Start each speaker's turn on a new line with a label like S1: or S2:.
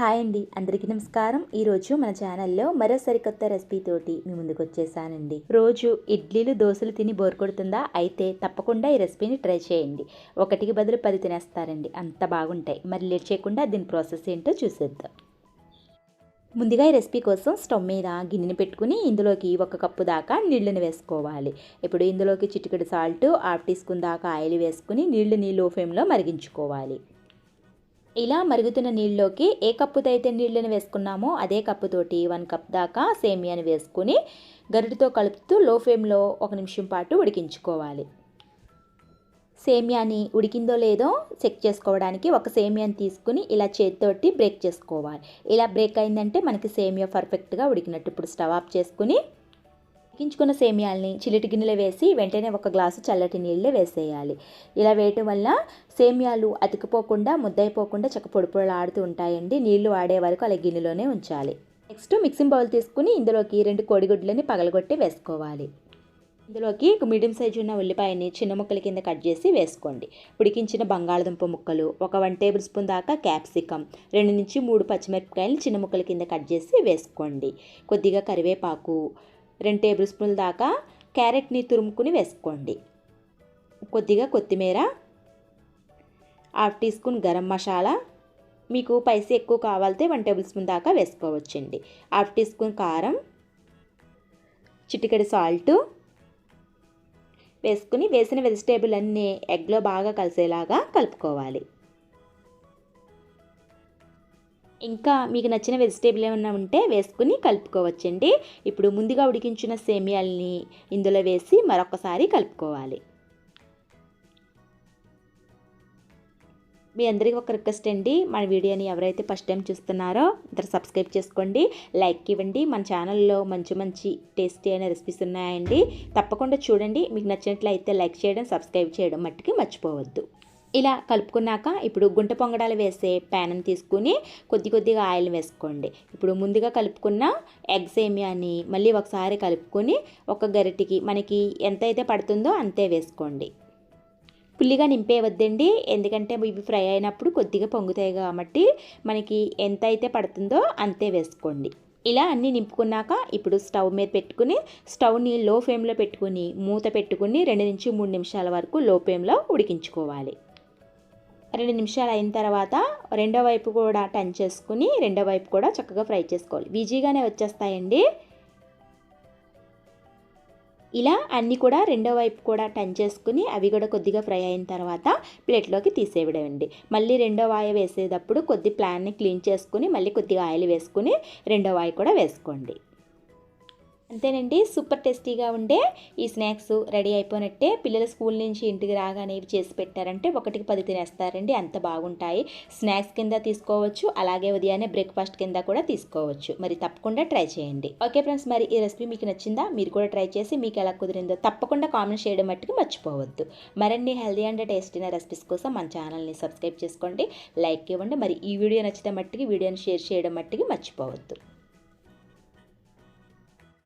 S1: Hi అండి. అందరికీ నమస్కారం. ఈరోజు మన ఛానల్లో మరో సరికొత్త రెసిపీ తోటి మీ ముందుకు వచ్చేసానండి. రోజు ఇడ్లీలు దోశలు తిని బోర్ కొడుతుందా? అయితే తప్పకుండా ఈ రెసిపీని ట్రై చేయండి. ఒకటికి బదులు పది తినేస్తారండి. అంత బాగుంటాయి. మరి లేట్ చేయకుండా దీని ప్రాసెస్ ఏంటో చూసేద్దాం. ముందుగా ఈ రెసిపీ కోసం స్టవ్ మీద గిన్నెని పెట్టుకుని ఇందులోకి ఒక కప్పు దాకా నీళ్ళని వేసుకోవాలి. ఇప్పుడు ఇందులోకి చిటికెడు సాల్ట్ హాఫ్ టీ స్పూన్ దాకా ఆయిల్ వేసుకుని నీళ్ళని లో ఫ్లేమ్లో మరిగించుకోవాలి. ఇలా మరుగుతున్న నీళ్ళలోకి ఏ కప్పుతో అయితే నీళ్ళని వేసుకున్నామో అదే కప్పుతోటి వన్ కప్ దాకా సేమియాని వేసుకుని గరిటితో కలుపుతూ లో ఫ్లేమ్లో ఒక నిమిషం పాటు ఉడికించుకోవాలి. సేమియాని ఉడికిందో లేదో చెక్ చేసుకోవడానికి ఒక సేమియాని తీసుకుని ఇలా చేతితోటి బ్రేక్ చేసుకోవాలి. ఇలా బ్రేక్ అయిందంటే మనకి సేమియా పర్ఫెక్ట్గా ఉడికినట్టు. ఇప్పుడు స్టవ్ ఆఫ్ చేసుకుని ఉడికించుకున్న సేమియాల్ని చిలిటి గిన్నెలో వేసి వెంటనే ఒక గ్లాసు చల్లటి నీళ్ళే వేసేయాలి. ఇలా వేయటం వల్ల సేమియాలు అతికిపోకుండా ముద్దైపోకుండా చక్క పొడి ఆడుతూ ఉంటాయండి. నీళ్ళు వాడే వరకు అలా గిన్నెలోనే ఉంచాలి. నెక్స్ట్ మిక్సింగ్ బౌల్ తీసుకుని ఇందులోకి రెండు కోడిగుడ్లని పగలగొట్టి వేసుకోవాలి. ఇందులోకి ఒక మీడియం సైజు ఉన్న ఉల్లిపాయని చిన్న ముక్కల కింద కట్ చేసి వేసుకోండి. ఉడికించిన బంగాళదుంప ముక్కలు ఒక వన్ టేబుల్ స్పూన్ దాకా క్యాప్సికమ్ రెండు నుంచి మూడు పచ్చిమిరపకాయలు చిన్న ముక్కల కింద కట్ చేసి వేసుకోండి. కొద్దిగా కరివేపాకు రెండు టేబుల్ స్పూన్ల దాకా క్యారెట్ని తురుముకుని వేసుకోండి. కొద్దిగా కొత్తిమీర half tea spoon garam masala మీకు పైసీ ఎక్కువ కావాలితే వన్ టేబుల్ స్పూన్ దాకా వేసుకోవచ్చండి. హాఫ్ టీ స్పూన్ కారం చిటికెడు సాల్ట్ వేసుకుని వేసిన వెజిటేబుల్ అన్నీ ఎగ్లో బాగా కలిసేలాగా కలుపుకోవాలి. ఇంకా మీకు నచ్చిన వెజిటేబుల్ ఏమైనా ఉంటే వేసుకుని కలుపుకోవచ్చండి. ఇప్పుడు ముందుగా ఉడికించిన సేమియాల్ని ఇందులో వేసి మరొకసారి కలుపుకోవాలి. మీ అందరికీ ఒక రిక్వెస్ట్ అండి. మన వీడియోని ఎవరైతే ఫస్ట్ టైం చూస్తున్నారో ఇద్దరు సబ్స్క్రైబ్ చేసుకోండి. లైక్ ఇవ్వండి. మన ఛానల్లో మంచి మంచి టేస్టీ అయిన రెసిపీస్ ఉన్నాయండి. తప్పకుండా చూడండి. మీకు నచ్చినట్లయితే లైక్ చేయడం సబ్స్క్రైబ్ చేయడం మట్టుకి మర్చిపోవద్దు. ఇలా కలుపుకున్నాక ఇప్పుడు గుంట పొంగడాలు వేసే ప్యాన్ తీసుకుని కొద్ది కొద్దిగా ఆయిల్ వేసుకోండి. ఇప్పుడు ముందుగా కలుపుకున్న ఎగ్ సేమియాని మళ్ళీ ఒకసారి కలుపుకొని ఒక గరిటికి మనకి ఎంత అయితే పడుతుందో అంతే వేసుకోండి. పుల్లిగా నింపేవద్దండి ఎందుకంటే ఇవి ఫ్రై అయినప్పుడు కొద్దిగా పొంగుతాయి కాబట్టి మనకి ఎంత అయితే పడుతుందో అంతే వేసుకోండి. ఇలా అన్నీ నింపుకున్నాక ఇప్పుడు స్టవ్ మీద పెట్టుకుని స్టవ్ని లో ఫ్లేమ్లో పెట్టుకుని మూత పెట్టుకుని రెండు నుంచి మూడు నిమిషాల వరకు లో ఫ్లేమ్లో ఉడికించుకోవాలి. రెండు నిమిషాలు అయిన తర్వాత రెండో వైపు కూడా టర్న్ చేసుకుని రెండో వైపు కూడా చక్కగా ఫ్రై చేసుకోవాలి. ఈజీగానే వచ్చేస్తాయండి. ఇలా అన్నీ కూడా రెండో వైపు కూడా టర్న్ చేసుకుని అవి కూడా కొద్దిగా ఫ్రై అయిన తర్వాత ప్లేట్లోకి తీసేవిడండి మళ్ళీ రెండో వాయ వేసేటప్పుడు కొద్ది ప్లాన్ని క్లీన్ చేసుకుని మళ్ళీ కొద్దిగా ఆయిల్ వేసుకుని రెండో వాయ కూడా వేసుకోండి. అంతేనండి సూపర్ టేస్టీగా ఉండే ఈ స్నాక్స్ రెడీ అయిపోయినట్టే పిల్లలు స్కూల్ నుంచి ఇంటికి రాగానే ఇవి చేసి పెట్టారంటే ఒకటికి పది తినేస్తారండి అంత బాగుంటాయి. స్నాక్స్ కింద తీసుకోవచ్చు అలాగే ఉదయాన్నే బ్రేక్ఫాస్ట్ కింద కూడా తీసుకోవచ్చు. మరి తప్పకుండా ట్రై చేయండి. ఓకే ఫ్రెండ్స్ మరి ఈ రెసిపీ మీకు నచ్చిందా? మీరు కూడా ట్రై చేసి మీకు ఎలా కుదిరిందో తప్పకుండా కామెంట్ చేయడం మట్టుకు మర్చిపోవద్దు. మరిన్ని హెల్దీ అండ్ టేస్టీ రెసిపీస్ కోసం మన ఛానల్ని సబ్స్క్రైబ్ చేసుకోండి లైక్ ఇవ్వండి. మరి ఈ వీడియో నచ్చితే మట్టుకి వీడియోని షేర్ చేయడం మట్టుకి మర్చిపోవద్దు.